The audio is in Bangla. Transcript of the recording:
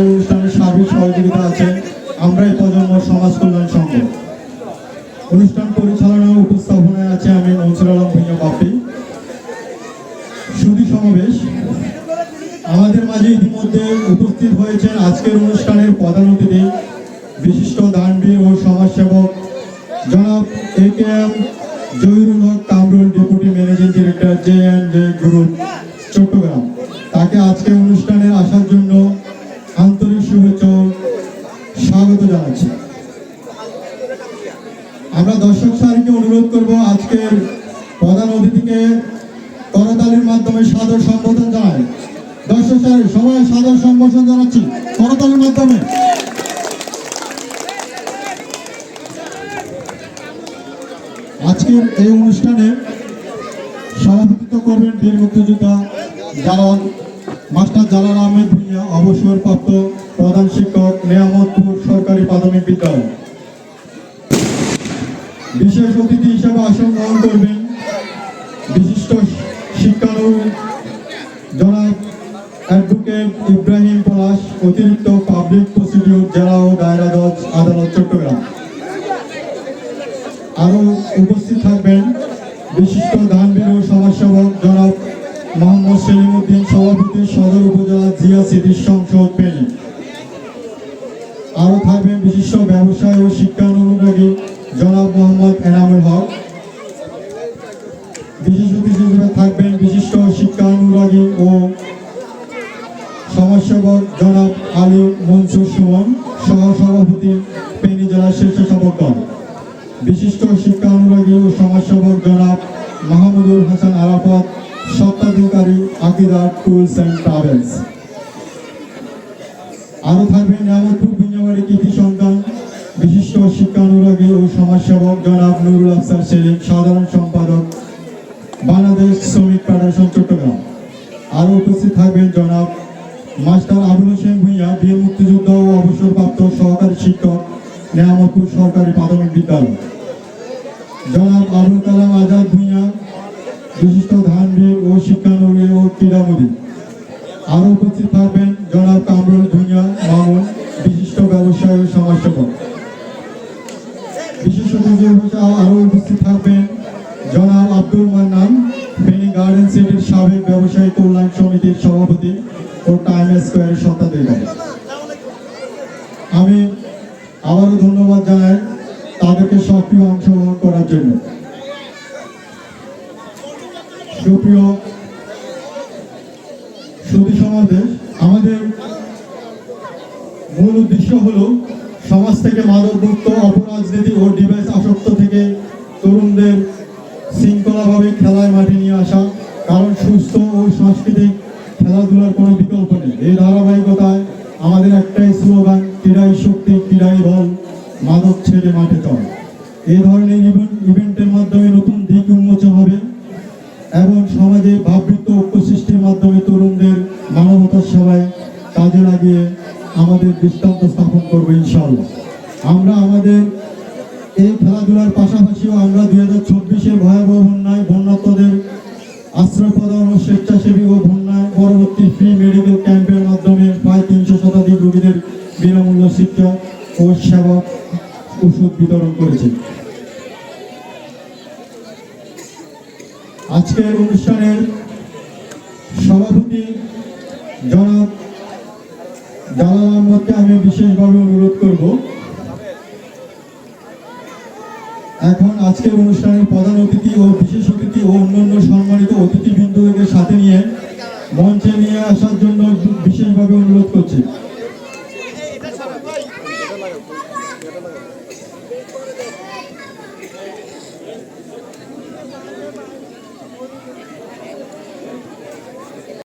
অনুষ্ঠানের সার্বিক সহযোগিতা আছে। আমরা এই প্রজন্ম সমাজ কল্যাণ সংঘ। অনুষ্ঠান পরিচালনা উপস্থাপনায় আছে আমি মনসুর আলম ভূঁইয়া বাপি সুদী সমাবেশ। আমাদের মাঝে ইতিমধ্যে উপস্থিত হয়েছেন আজকের অনুষ্ঠানের প্রধান অতিথি, বিশিষ্ট দানবীর ও সমাজসেবক জনাব A K M Zahirul Haque Kamrul, deputy managing director J N J group Chattogram. তাকে আজকে অনুষ্ঠানে আসার জন্য আন্তরিক শুভেচ্ছা স্বাগত জানাচ্ছি। আমরা দর্শক সারিকে অনুরোধ করব আজকের প্রধান অতিথিকে করতালির মাধ্যমে সাদর সম্বোধন জানাই দর্শক সারি, সবাই সাদর সম্বোধন জানাচ্ছি করতালির মাধ্যমে। আজকের এই অনুষ্ঠানে সভাপতিত্ব করবেন বীর মুক্তিযোদ্ধা জালাল মাস্টার জালাল আহমেদ ভুঁইয়া অবসরপ্রাপ্ত প্রধান শিক্ষক নিয়ামতপুর সরকারি প্রাথমিক বিদ্যালয়। বিশেষ অতিথি হিসেবে আসন গ্রহণ করবেন বিশিষ্ট শিক্ষানু জনাব অ্যাডভোকেট ইব্রাহিম পলাশ, অতিরিক্ত পাবলিক প্রসিডিউর জেলা ও দায়রা জজ আদালত চট্টগ্রাম। আরও উপস্থিত থাকবেন বিশিষ্ট ধানবীর ও সমাজসেবক জনাব মোহাম্মদ সেলিম উদ্দিন সভাপতি সদর উপজেলা জিয়া সিটি সংসদ পেনি আরও থাকবেন বিশিষ্ট ব্যবসায় ও শিক্ষানুরাগী জনাব মোহাম্মদ এনামুল হক। বিশেষ অতিথি হিসেবে থাকবেন বিশিষ্ট শিক্ষানুরাগী ও সমাজসেবক জনাব আলী মনসুর সুমন সহ সভাপতি পেনি জেলা স্বেচ্ছাসেবক দল বিশিষ্ট শিক্ষা অনুরাগী ও সমাজসেবক জনাব মাহমুদুল হাসান আরাফাত স্বত্বাধিকারী আকিদার টুলস অ্যান্ড ট্রাভেলস আরও থাকবেন নিয়ামতপুর বিঞ্জাবাড়ি কৃতি সন্তান বিশিষ্ট শিক্ষা অনুরাগী ও সমাজসেবক জনাব নুরুল আফসার সেলিম, সাধারণ সম্পাদক, বাংলাদেশ শ্রমিক ফেডারেশন, চট্টগ্রাম। আরও উপস্থিত থাকবেন জনাব মাস্টার আবুল হোসেন ভূঁইয়া বীর মুক্তিযুদ্ধ ও অবসরপ্রাপ্ত সহকারী শিক্ষক, নিয়ামতপুর সরকারি প্রাথমিক বিদ্যালয়। জনাব আবুল কালাম আজাদ ভূঁইয়া, বিশিষ্ট ধানবীর ও ও ক্রীড়ামোদী আরও উপস্থিত থাকবেন জনাব কামরুল ভূঁইয়া মামুন, বিশিষ্ট ব্যবসায়ী ও সমাজসেবক। বিশেষ অতিথি উপস্থিত থাকবেন জনাব আব্দুল মান্নান, ফেনী গার্ডেন সিটির সাবেক ব্যবসায়ী কল্যাণ সমিতির সভাপতি ও টাইম স্কোয়ারের স্বত্বাধিকারী আমি আবারও ধন্যবাদ জানাই তাদেরকে সক্রিয় অংশগ্রহণ করার জন্য। সুপ্রিয় সুদী সমাবেশ আমাদের মূল উদ্দেশ্য হলো সমাজ থেকে মাদকমুক্ত অপরাজনীতি ও ডিভাইস আসক্ত থেকে তরুণদের শৃঙ্খলাভাবে খেলায় মাঠে নিয়ে আসা। কারণ সুস্থ ও সাংস্কৃতিক খেলাধুলার কোনো বিকল্প নেই। এই ধারাবাহিকতায় আমাদের একটাই স্লোগান, ক্রীড়াই শক্তি, ক্রীড়াই বল, মাদক ছেড়ে মাঠে চল। এই ধরনের ইভেন্ট ইভেন্টের মাধ্যমে নতুন দিক উন্মোচন হবে। এবং সমাজে ভাবৃত্ব ঐক্য সৃষ্টির মাধ্যমে তরুণদের মানবতার সেবায় কাজে লাগিয়ে আমাদের দৃষ্টান্ত স্থাপন করব ইনশাআল্লাহ। আমরা আমাদের এই খেলাধুলার পাশাপাশিও আমরা দুই হাজার চব্বিশের ভয়াবহ বন্যায় বন্যাত্মদের আশ্রয় প্রদান ও স্বেচ্ছাসেবী ও বন্যায় পরবর্তী ফ্রি মেডিকেল ক্যাম্পের মাধ্যমে প্রায় তিনশো শতাধিক রোগীদের বিনামূল্য শিক্ষা ও সেবা ওষুধ বিতরণ করেছি। আজকের অনুষ্ঠানের সভাপতি জনাব জালাল আহমদকে আমি বিশেষভাবে অনুরোধ করব। এখন আজকের অনুষ্ঠানের প্রধান অতিথি ও বিশেষ অতিথি ও অন্যান্য সম্মানিত অতিথিবৃন্দকে সাথে নিয়ে মঞ্চে নিয়ে আসার জন্য বিশেষভাবে অনুরোধ করছি।